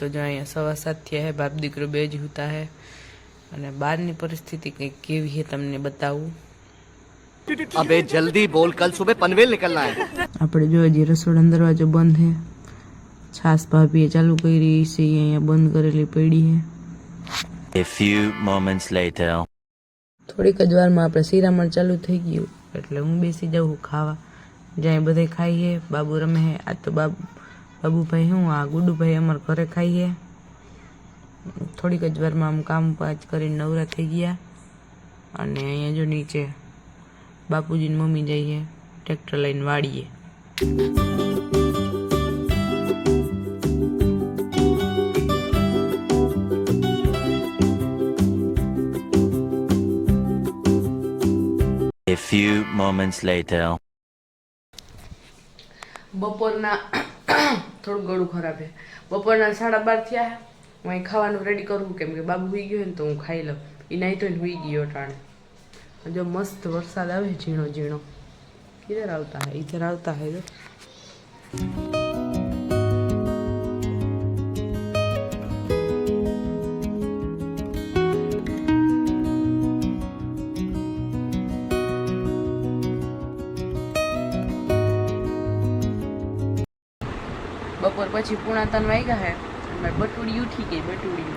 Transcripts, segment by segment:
તો જો અહીંયા સવા સાત થયા બાપ દીકરો બે જ હોતા હે. અને બહારની પરિસ્થિતિ કંઈક કેવી છે તમને બતાવું? અબે જલ્દી બોલ કલ સુબહ પનવેલ નીકળના હે. આપણે જો હજી રસોડાનો દરવાજો બંધ હે. છાસ ભાભીએ ચાલુ કરી છે અહીંયા બંધ કરેલી પડી હે. A few moments later. થોડીક જ વારમાં આપણે સિરામણ ચાલુ થઈ ગયું. એટલે હું બેસી જાઉં ખાવા. જ્યાં બધે ખાઈએ બાબુ રમે હે આ તો બાબુ બાબુભાઈ હું આ ગુડુભાઈ અમારા ઘરે ખાઈએ થોડીક જ વારમાં આમ કામ પાચ કરીને નવરા થઈ ગયા. અને અહીંયા જો નીચે બાપુજીની મમ્મી જઈએ ટ્રેક્ટર લઈને વાળીએ A few moments later. બપોરના થોડું ગળું ખરાબ છે. બપોરના સાડા બાર થયા હું અહીં ખાવાનું રેડી કરું, કેમ કે બાબુ હોઈ ગયો ને તો હું ખાઈ લઉં. એ નહીં તો હોઈ ગયો ટાણે જો મસ્ત વરસાદ આવે ઝીણો ઝીણો કિધર આવતા હે ઇધર આવતા હે, જો. બપોર પછી પૂણા ત્રણ વાગ્યા હે. અને બટુડી ઉઠી ગઈ બટુડિયું.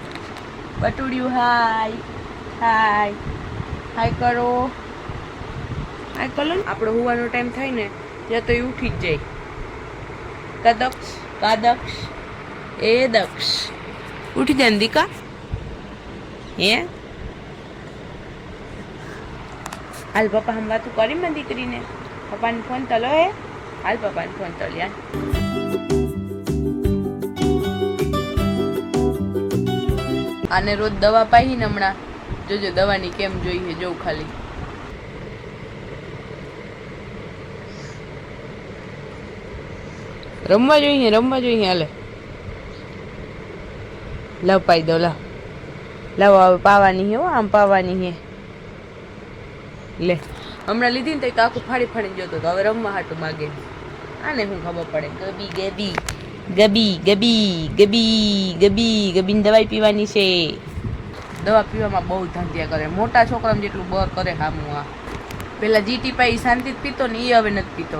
બટુડિયું, હાય હાય. હાય કરો. હાય કરો આપણો હોવાનો ટાઈમ થાય ને, ત્યાં તો ઉઠી જ જાય. કદક્ષ કાદક્ષ એ દક્ષ. ઉઠી જાય દીકા? હે? હાલ પપ્પા હમ વાતું કરી મેં દીકરીને? પપ્પાને ફોન તલો હે. હાલ પપ્પાને ફોન તલ્યા આને રોજ દવા પાઈ ને હમણાં. જોજો, દવાની કેમ જોઈએ જોઉં ખાલી. રમવા જોઈએ રમવા જોઈએ, હાલે. લાવ પાઈ દો લાવ. લાવ, હવે પાવાની હે, આમ પાવાની હે લે. હમણાં લીધી ને તો આખું ફાડી ફાડી જોતો તો હવે રમવા હાટું માગે. આને શું ખબર પડે? ગબી ગબી. ગબી ગબી ગબી ગબી ગબીની દવાઈ પીવાની છે. દવા પીવામાં બહુ ધંધ્યા કરે. મોટા છોકરાને જેટલું બર કરે હામું આ. પેલા જી ટીપાઈ શાંતિ પીતો ને એ હવે નથી પીતો.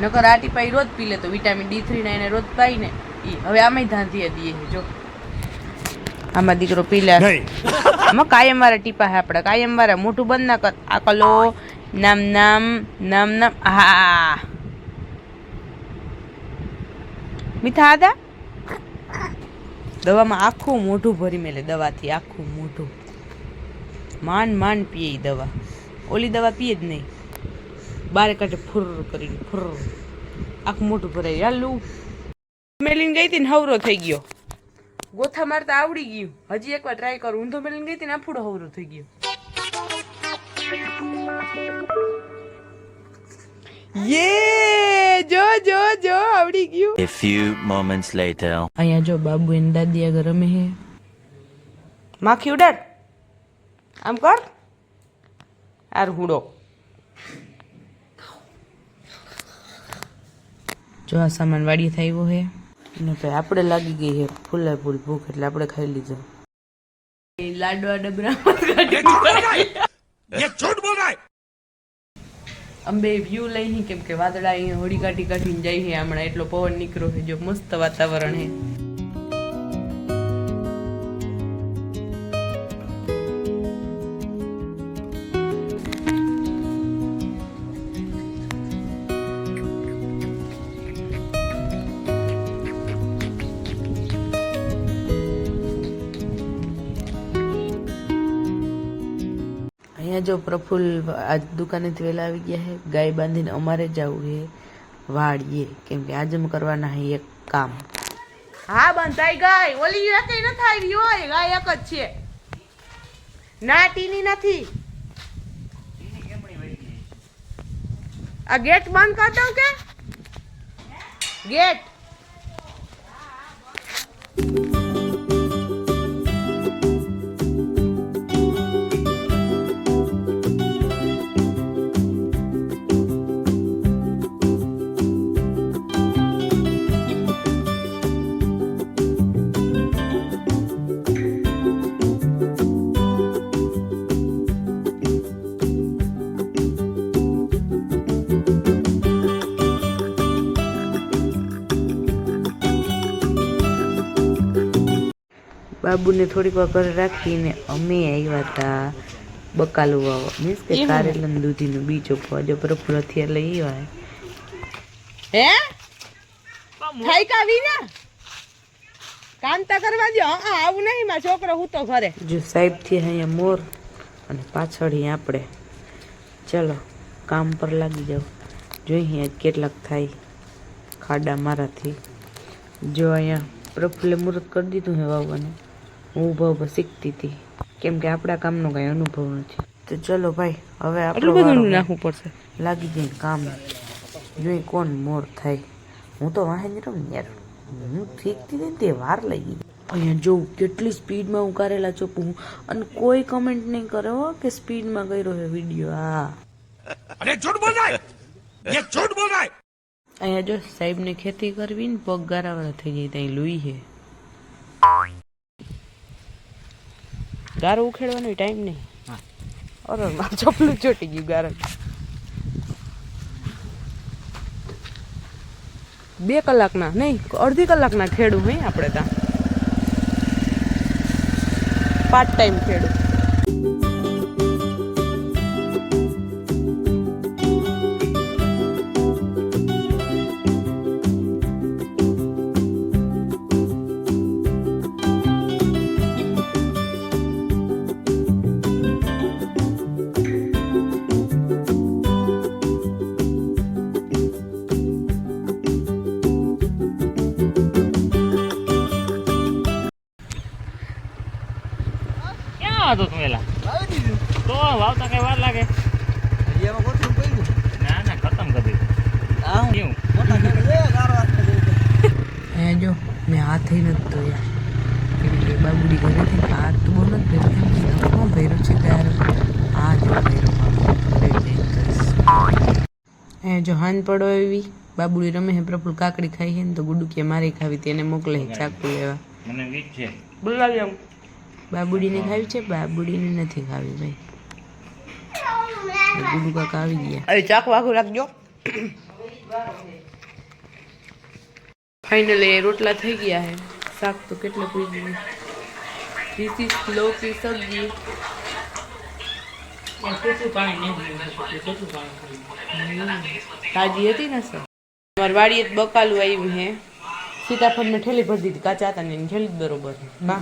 નકર આ ટીપાઈ રોજ પી લેતો વિટામિન ડી થ્રી ને એને રોજ પાઈ ને એ હવે આમાંય ધાંધીએ દીએ છે જો. આમાં દીકરો પી લે આમાં કાયમ વાળા ટીપા હે આપણે. કાયમ વાળા. મોટું બંધ ના કર. આ કલો. નામ નામ નામ નામ. હા મીઠા દવામાં આખું મોઢું ભરી મેલે, દવાથી આખું મોઢું. માન માન પીએ દવા. ઓલી દવા પીએ જ નહીં. બારે કાંઠે ફુર કરીને, ફુર. આખું મોઢું ભરાઈ. હાલું મેલીને ગઈ હતી ને હવરો થઈ ગયો. ગોથા મારતા આવડી ગયું. હજી એકવાર ટ્રાય કરું. ઊંધો મેલીને ગઈ હતી ને આફુડો હવરો થઈ ગયો. યે! જો જો જો આવડી ગયું. A few moments later. અહીંયા જો બાબુ એની દાદી આગળ રમે હે માખી ઉડાડ. આમ કર. આર હુડો. જો આ સામાન વાડી થયો હે ને ભાઈ આપણે લાગી ગઈ હે ફૂલે ફૂલ ભૂખ એટલે આપણે ખાઈ લીધો. લાડવા ડબરા અંબે વ્યૂ લઈ હી કેમ કે વાદળા અહીંયા હોડી કાઢી કાઢીને જાય છે હમણાં. એટલો પવન નીકળ્યો છે. જો મસ્ત વાતાવરણ હે જો પ્રફુલ્લ આજ દુકાનેથી વહેલા આવી ગયા છે ગાય બાંધીને અમારે જવું છે વાડીએ. કેમ કે આજે અમે કરવાના છે એક કામ. હા, બંધાઈ ગાય. ઓલી એક નથી આવી હોય, ગાય એક જ છે. ના, ટીની નથી. આ ગેટ બંધ કર દઉં કે? ગેટ. બાબુને થોડીક વાર ઘરે રાખીને અમે આવ્યા હતા બકાલું વાવો. મીન્સ કે કારેલા ને દૂધીનું બીજ ઉપવા. જો પ્રફુલ હથિયાર લઈ આવ્યા હે. થાય કાવી ને કાંતા કરવા જો હા આવું નહીં. માં છોકરો હું તો ઘરે. જો સાહેબથી અહીંયા મોર અને પાછળ આપણે ચલો કામ પર લાગી જાઓ. જોઈએ કેટલાક થાય ખાડા મારાથી. જો અહીંયા પ્રફુલ્લે મુહૂર્ત કરી દીધું હે વાવવાનું. હું ઊભા ઊભા શીખતી હતી. કેમ કે આપણા કામનો કાંઈ અનુભવ નથી. તો ચલો ભાઈ હવે આપણે બધું નાખવું પડશે. લાગી જઈને કામ. જોઈ કોણ મોર થાય. હું તો વાહન રમ યાર. હું શીખતી હતી તે વાર લઈ ગઈ. અહીંયા જોઉં કેટલી સ્પીડમાં હું કારેલા ચોપું અને કોઈ કમેન્ટ નહીં કર્યો કે સ્પીડમાં કર્યો હે વીડિયો હા. અરે ઝૂઠ બોલાય! યે ઝૂઠ બોલાય! અહીંયા જો સાહેબને ખેતી કરવી ને પગ ગારાવાળા થઈ જાય ત્યાં લુઈ છે. ગારો ઉખેડવાનો ટાઈમ નહીં. અરે મારું ચપલું ચોટી ગયું ગારો. બે કલાકના નહીં અડધી કલાકના ખેડું હે આપણે ત્યાં. પાર્ટ ટાઈમ ખેડું. તું એલા તો વાવતા કઈ વાર લાગે. ના ના ખતમ કરી દીધું. કેવું? અહીંયા જો મેં હાથ નથી ધોયા. કેમ બાબુડી ઘરેથી હાથ તો બહુ નથી છે ત્યારે? આ જો અહીંયા જો હાન પડો એવી બાબુડી રમે હે પ્રફુલ કાકડી ખાઈ હે ને તો ગુડુ કે મારે ખાવી તેને મોકલે ચાકુ લેવા. મને વીજ છે. બોલાવી આમ. બાબુડીને ખાવી છે? બાબુડીને નથી ખાવી ભાઈ. ગુડુ કાકા આવી ગયા. અરે ચાક આખું રાખજો. ફાઇનલી રોટલા થઈ ગયા હે શાક તો કેટલું પી ગયું. This is lauki sabzi. તાજી હતી ને સર? અમારી વાડીએ જ બકાલું આવ્યું હે સીતાફળ ને ઠેલી ભરી દીધી. કાચા હતા ને ઠેલી બરોબર હા